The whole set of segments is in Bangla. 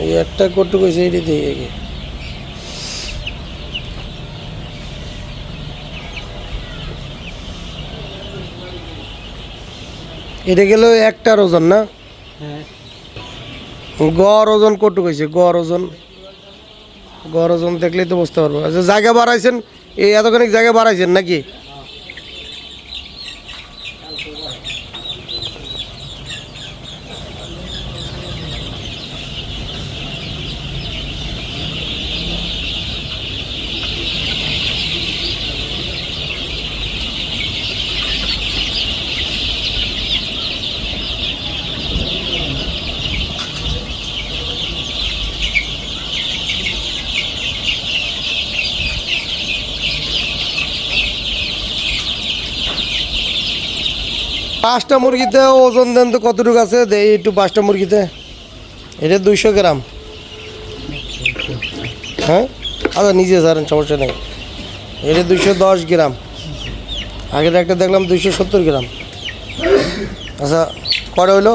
এই একটা কটুক হয়েছে এটি দিয়ে আগে এটা গেল একটার ওজন না? হ্যাঁ। গড় ওজন কটুক হয়েছে গড় ওজন। গড় ওজন দেখলেই তো বুঝতে পারব। আচ্ছা জায়গা বাড়াইছেন? এই এতখানি জায়গা বাড়াইছেন নাকি? পাঁচটা মুরগিতে ওজন দেন তো কতটুকু আছে? দেই একটু পাঁচটা মুরগিতে। এটা দুইশো গ্রাম। হ্যাঁ? আচ্ছা নিজে সারেন সমস্যা নেই। এটা দুইশো দশ গ্রাম। আগের একটা দেখলাম দুইশো সত্তর গ্রাম। আচ্ছা কটা হইল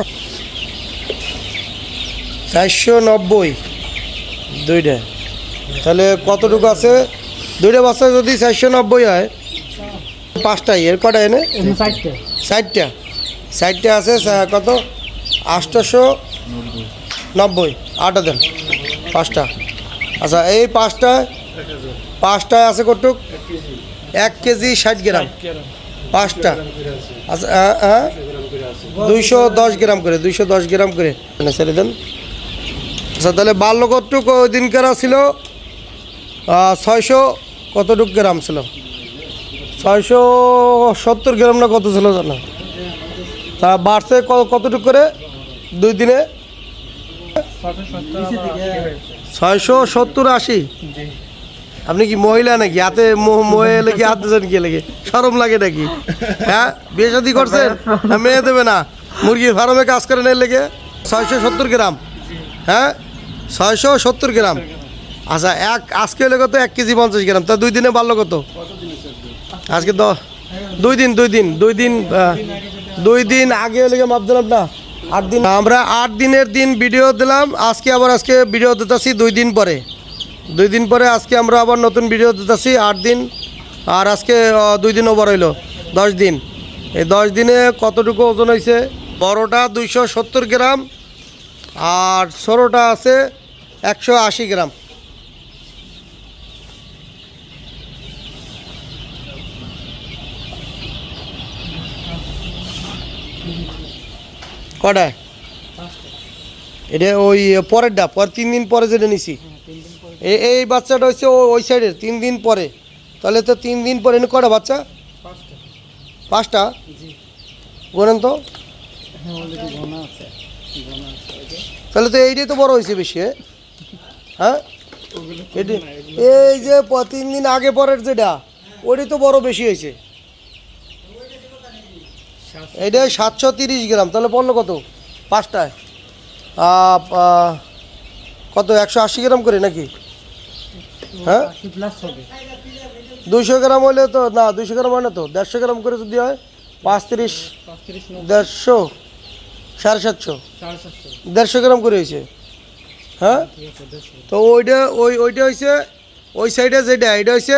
চারশো নব্বই। দুইটা। তাহলে কতটুকু আছে? দুইটা বাচ্চা যদি চারশো নব্বই হয় পাঁচটাই। এর কটা এনে? এমনি চারটে। ষাটটা আছে কত? আটশোশো নব্বই। আটটা দেন পাঁচটা। আচ্ছা এই পাঁচটা পাঁচটায় আছে কটুক এক কেজি ষাট গ্রাম। পাঁচটা। আচ্ছা হ্যাঁ, দুইশো দশ গ্রাম করে দুইশো দশ গ্রাম করে। ছেড়ে দেন। আচ্ছা তাহলে বাল্য কটুক ওই দিনকার ছিল ছয়শো কতটুক গ্রাম ছিল? ছয়শো সত্তর গ্রাম না কত ছিল জানো? তা বাড়ছে ক- কতটুকু করে দুই দিনে? ছয়শো সত্তর আশি। আপনি কি মহিলা নাকি? হাতে মো- মহে লেগে হাত দিয়েছেন কি লেগে? সরম লাগে নাকি? হ্যাঁ? বিয়ে শাদি করছেন? মেয়ে দেবে না। মুরগির ফার্মে কাজ করেন এর লেগে? ছয়শো সত্তর গ্রাম। হ্যাঁ? ছয়শো সত্তর গ্রাম। আচ্ছা এক, আজকে হলে কত এক কেজি পঞ্চাশ গ্রাম। তা দুই দিনে বাড়লো কত? আজকে দশ দুই দিন দুই দিন দুই দিন দুই দিন আগে হলে গিয়ে মাপ দিলাম না, আট দিন। আমরা আট দিনের দিন ভিডিও দিলাম, আজকে আবার আজকে ভিডিও দিতেছি দুই দিন পরে। দুই দিন পরে আজকে আমরা আবার নতুন ভিডিও দিতেছি, আট দিন। আর আজকে দুই দিন ওভার হইল, দশ দিন। এই দশ দিনে কতটুকু ওজন হয়েছে বড়োটা দুইশো সত্তর গ্রাম, আর ছোটোটা আছে একশো আশি গ্রাম। কটায়? এটা ওই পরেরটা পর তিন দিন পরে যেটা নিছি। এই এই বাচ্চাটা হচ্ছে ওই সাইডের তিন দিন পরে। তাহলে তো তিন দিন পরে এনে কটা বাচ্চা? পাঁচটা। বলেন তো। তাহলে তো এইটাই তো বড় হয়েছে বেশি? হ্যাঁ? এই যে তিন দিন আগে পরের যেটা ওইটাই তো বড় বেশি হয়েছে এইটা সাতশো তিরিশ গ্রাম তাহলে পড়ল কত? পাঁচটায়। কত একশো আশি গ্রাম করে নাকি? হ্যাঁ? দুইশো গ্রাম হলে তো না দুইশো গ্রাম হয় না তো? দেড়শো গ্রাম করে যদি হয় পাঁচ তিরিশ দেড়শো সাড়ে সাতশো। দেড়শো গ্রাম করে হয়েছে। হ্যাঁ? তো ওইটা ওই ওইটা হয়েছে ওই সাইডে যেটা এটা হয়েছে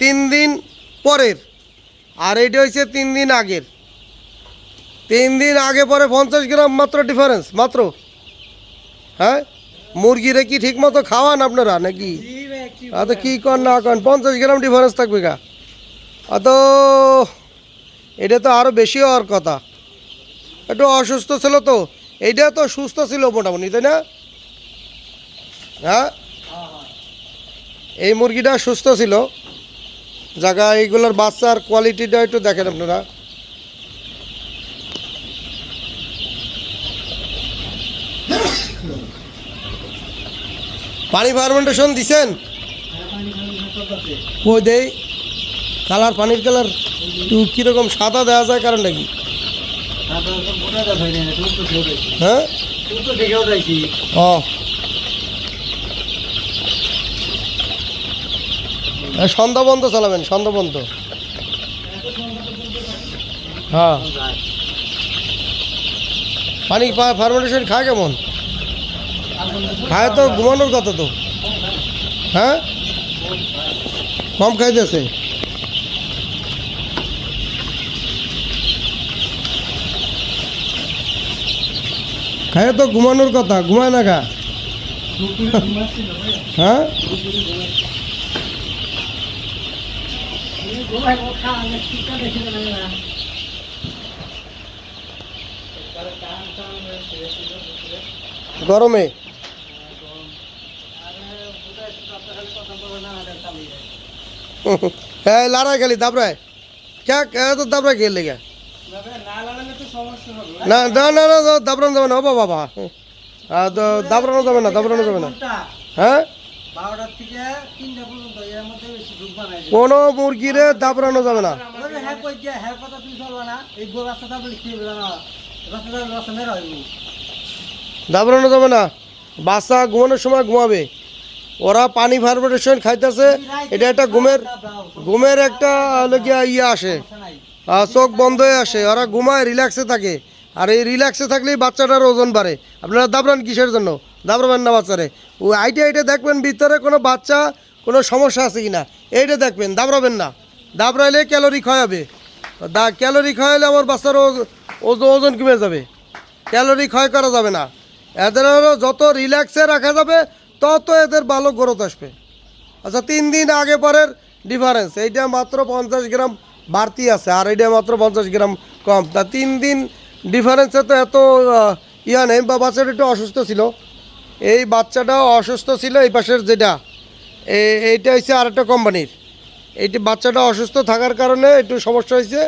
তিন দিন পরের। আর এইটা হয়েছে তিন দিন আগের। তিন দিন আগে পরে পঞ্চাশ গ্রাম মাত্র ডিফারেন্স মাত্র। হ্যাঁ? মুরগিরে কি ঠিক মতো খাওয়ান আপনারা নাকি? আ তো কী কর না করেন পঞ্চাশ গ্রাম ডিফারেন্স থাকবে গা। আ তো এটা তো আরও বেশি হওয়ার কথা। একটু অসুস্থ ছিল তো এইটা তো সুস্থ ছিল মোটামুটি, তাই না? হ্যাঁ? এই মুরগিটা সুস্থ ছিল। জায়গা এইগুলোর বাচ্চার কোয়ালিটিটা একটু দেখেন আপনারা। পানি ফার্মেন্টেশন দিছেন? কই দেই? কালার পানির কালার কীরকম সাদা দেওয়া যায় কারণটা কি? হ্যাঁ? ও। সন্ধ্যা বন্ধ চালাবেন, সন্ধ্যা বন্ধ। হ্যাঁ। পানি ফার্মেন্টেশন খায় কেমন? খায় তো ঘুমানোর কথা তো। হ্যাঁ? কম খাইতেছে। খায় তো ঘুমানোর কথা, ঘুমায় না খা হ্যাঁ? গরমে। হ্যাঁ লড়াই খালি দাবরায় ক্যা ক্যা তো দাবরা খেয়ে লেগে। না না না না না, দাবরানো যাবে না ও বাবা দাবরানো যাবে না দাবরানো যাবে না। হ্যাঁ? কোনো মুরগিরে দাবরানো যাবে না। দাবরানো যাবে না। বাচ্চা ঘুমানোর সময় ঘুমাবে। ওরা পানি ফার্মেন্টেশন খাইতেছে, এটা একটা ঘুমের ঘুমের একটা ইয়ে আসে। চোখ বন্ধ হয়ে আসে। ওরা ঘুমায়, রিল্যাক্সে থাকে। আর এই রিল্যাক্সে থাকলেই বাচ্চাটার ওজন বাড়ে। আপনারা দাবরান কিসের জন্য? দাবরাবেন না বাচ্চারে। ও আইটে আইটে দেখবেন ভিতরে কোনো বাচ্চা, কোনো সমস্যা আছে কি না এইটা দেখবেন দাবরাবেন না। দাবরাইলে ক্যালোরি ক্ষয় হবে। দা, ক্যালোরি ক্ষয় আমার বাচ্চার ওজ- ওজ- ওজন কমে যাবে। ক্যালোরি ক্ষয় করা যাবে না। এদের যত রিল্যাক্সে রাখা যাবে তত এদের ভালো গ্রোথ আসবে। আচ্ছা তিন দিন আগে পরের ডিফারেন্স এইটা মাত্র পঞ্চাশ গ্রাম বাড়তি আছে, আর এইটা মাত্র পঞ্চাশ গ্রাম কম। তা তিন দিন ডিফারেন্সে তো এত ইয়া নেই, বা বাচ্চাটা একটু অসুস্থ ছিল। এই বাচ্চাটাও অসুস্থ ছিল এই পাশের যেটা এইটা হচ্ছে আর একটা কোম্পানির এইটি বাচ্চাটা অসুস্থ থাকার কারণে একটু সমস্যা হয়েছে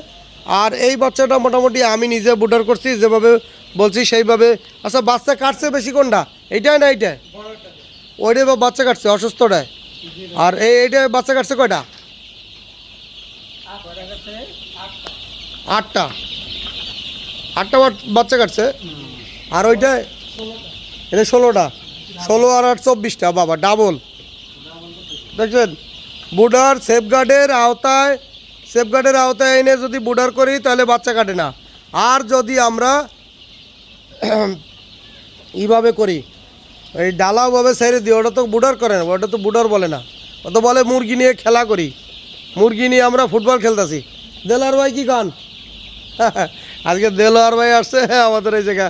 আর এই বাচ্চাটা মোটামুটি আমি নিজে বুটার করছি, যেভাবে বলছি সেইভাবে। আচ্ছা বাচ্চা কাটছে বেশি কোনটা? এইটাই না এইটাই? ওইটাই বা বাচ্চা কাটছে অসুস্থটায় আর এই এইটা বাচ্চা কাটছে কয়টা? আটটা। আটটা বাচ্চা কাটছে। আর ওইটা এটা ষোলোটা। ষোলো আর আট চব্বিশটা, বাবা, ডাবল। দেখছেন? বুডার সেফগার্ডের আওতায় সেফগার্ডের আওতায় এনে যদি বুডার করি, তাহলে বাচ্চা কাটে না। আর যদি আমরা এইভাবে করি এই ডালাভাবে ছেড়ে দিই ওটা তো বুডার করে না, ওটা তো বুডার বলে না। ও তো বলে মুরগি নিয়ে খেলা করি। মুরগি নিয়ে আমরা ফুটবল খেলতেছি। দেলার ভাই কি গান আজকে দেলোয়ার ভাই আসছে আমাদের এই জায়গা।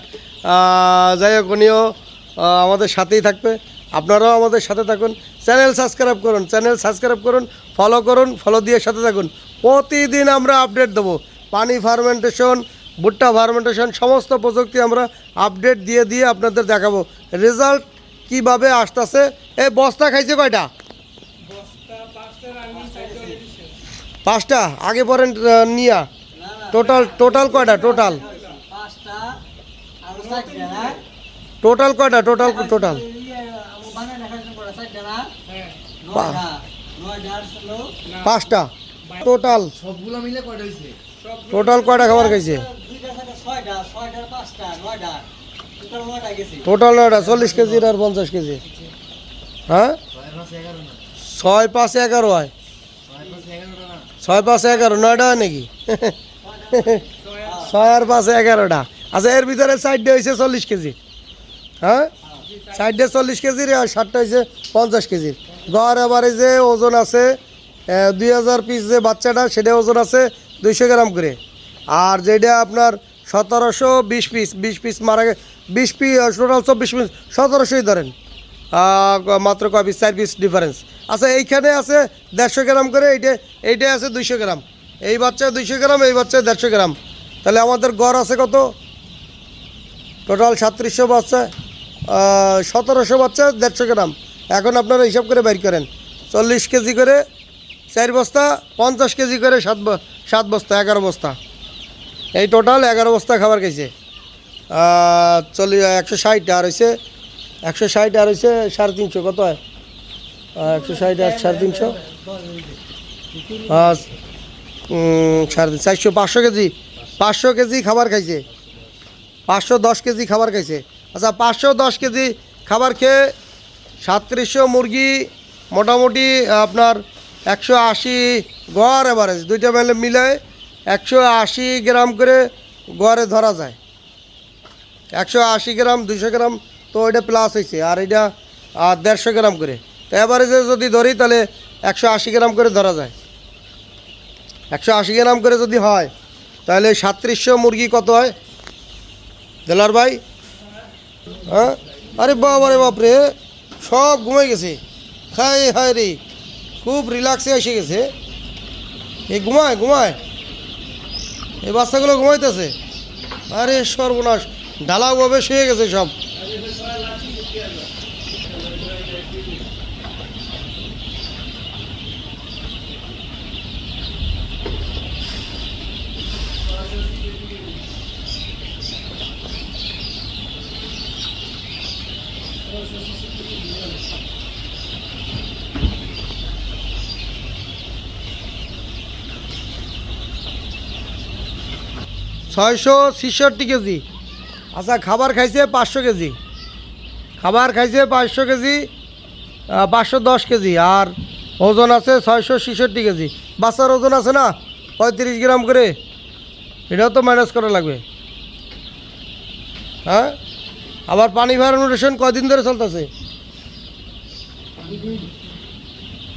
যাই হোক, উনিও আমাদের সাথেই থাকবে। আপনারাও আমাদের সাথে থাকুন। চ্যানেল সাবস্ক্রাইব করুন, চ্যানেল সাবস্ক্রাইব করুন ফলো করুন ফলো দিয়ে সাথে থাকুন। প্রতিদিন আমরা আপডেট দেবো। পানি ফার্মেন্টেশন ভুট্টা ফার্মেন্টেশন সমস্ত প্রযুক্তি আমরা আপডেট দিয়ে দিয়ে আপনাদের দেখাবো। রেজাল্ট কীভাবে আসতেছে? এই বস্তা খাইছে কয়টা? পাঁচটা আগে পরে নিয়া। না না টোটাল টোটাল কয়টা? টোটাল পাঁচটা আর চারটা না? টোটাল কয়টা? টোটাল টোটাল পাঁচটা? টোটাল সবগুলো মিলে কয়টা হয়েছে টোটাল কয়টা খাবার খাইছে? ছয়টা ছয়টার পাঁচটা নয়টা। টোটাল নয়টা চল্লিশ কেজির আর পঞ্চাশ কেজি। হ্যাঁ? ছয় পাঁচ এগারো হয়। ছয় পাঁচ এগারো, নয়টা হয় নাকি? ছয় আর পাঁচ এগারোটা। আচ্ছা এর ভিতরে সাইডে হয়েছে চল্লিশ কেজি। হ্যাঁ? সাইডে চল্লিশ কেজির আর ষাটটা হয়েছে পঞ্চাশ কেজির। গড় এবারে যে ওজন আছে দুই হাজার পিস যে বাচ্চাটা সেটা ওজন আছে দুইশো গ্রাম করে। আর যেটা আপনার সতেরোশো বিশ পিস বিশ পিস মারা গে বিশ পিস টোটাল চব্বিশ পিস, সতেরোশোই ধরেন। মাত্র কয় পিস, চার পিস ডিফারেন্স আচ্ছা এইখানে আছে দেড়শো গ্রাম করে, এইটা এইটাই আছে দুইশো গ্রাম। এই বাচ্চা দুইশো গ্রাম, এই বাচ্চা দেড়শো গ্রাম। তাহলে আমাদের গড় আছে কত? টোটাল সাতত্রিশশো বাচ্চা সতেরোশো বাচ্চা, দেড়শো গ্রাম। এখন আপনারা হিসাব করে বের করেন। চল্লিশ কেজি করে চার বস্তা, পঞ্চাশ কেজি করে সাত সাত বস্তা, এগারো বস্তা। এই টোটাল এগারো বস্তা খাবার খাইছে। চল্লিশ, একশো ষাট আর হয়েছে একশো ষাট আর হয়েছে সাড়ে তিনশো, কত হয়? একশো ষাট আর সাড়ে তিনশো। সাড়ে চারশো, পাঁচশো কেজি পাঁচশো কেজি খাবার খাইছে। পাঁচশো দশ কেজি খাবার খাইছে। আচ্ছা পাঁচশো দশ কেজি খাবার খেয়ে সাতত্রিশশো মুরগি মোটামুটি আপনার একশো আশি গড় এভারেজ দুইটা মেলে মিলায় একশো আশি গ্রাম করে গড়ে ধরা যায়। একশো আশি গ্রাম দুশো গ্রাম তো ওইটা প্লাস হয়েছে আর এটা আহ, দেড়শো গ্রাম করে। তো এভারেজে যদি ধরি তাহলে একশো আশি গ্রাম করে ধরা যায়। একশো আশি গ্রাম করে যদি হয় তাহলে সাতত্রিশশো মুরগি কত হয়? দেলার ভাই? হ্যাঁ? আরে বাবা রে বাপরে সব ঘুমাই গেছে। খাই হায় রে খুব রিল্যাক্সে এসে গেছে। এই ঘুমায় ঘুমায়। এই বাচ্চাগুলো ঘুমাইতেছে। আরে সর্বনাশ ঢালাওভাবে শুয়ে গেছে সব। ছয়শো ছিষট্টি কেজি। আচ্ছা খাবার খাইছে পাঁচশো কেজি। খাবার খাইছে পাঁচশো কেজি পাঁচশো দশ কেজি, আর ওজন আছে ছয়শো ছিষট্টি কেজি। বাচ্চার ওজন আছে না পঁয়ত্রিশ গ্রাম করে। এটাও তো ম্যানেজ করা লাগবে। হ্যাঁ? আবার পানি ফার্মেন্টেশন কয়দিন ধরে চলতেছে?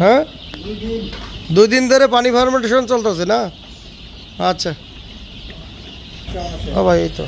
হ্যাঁ? দুই দিন ধরে পানি ফার্মেন্টেশন চলতেছে না? আচ্ছা। ও ভাই এই তো।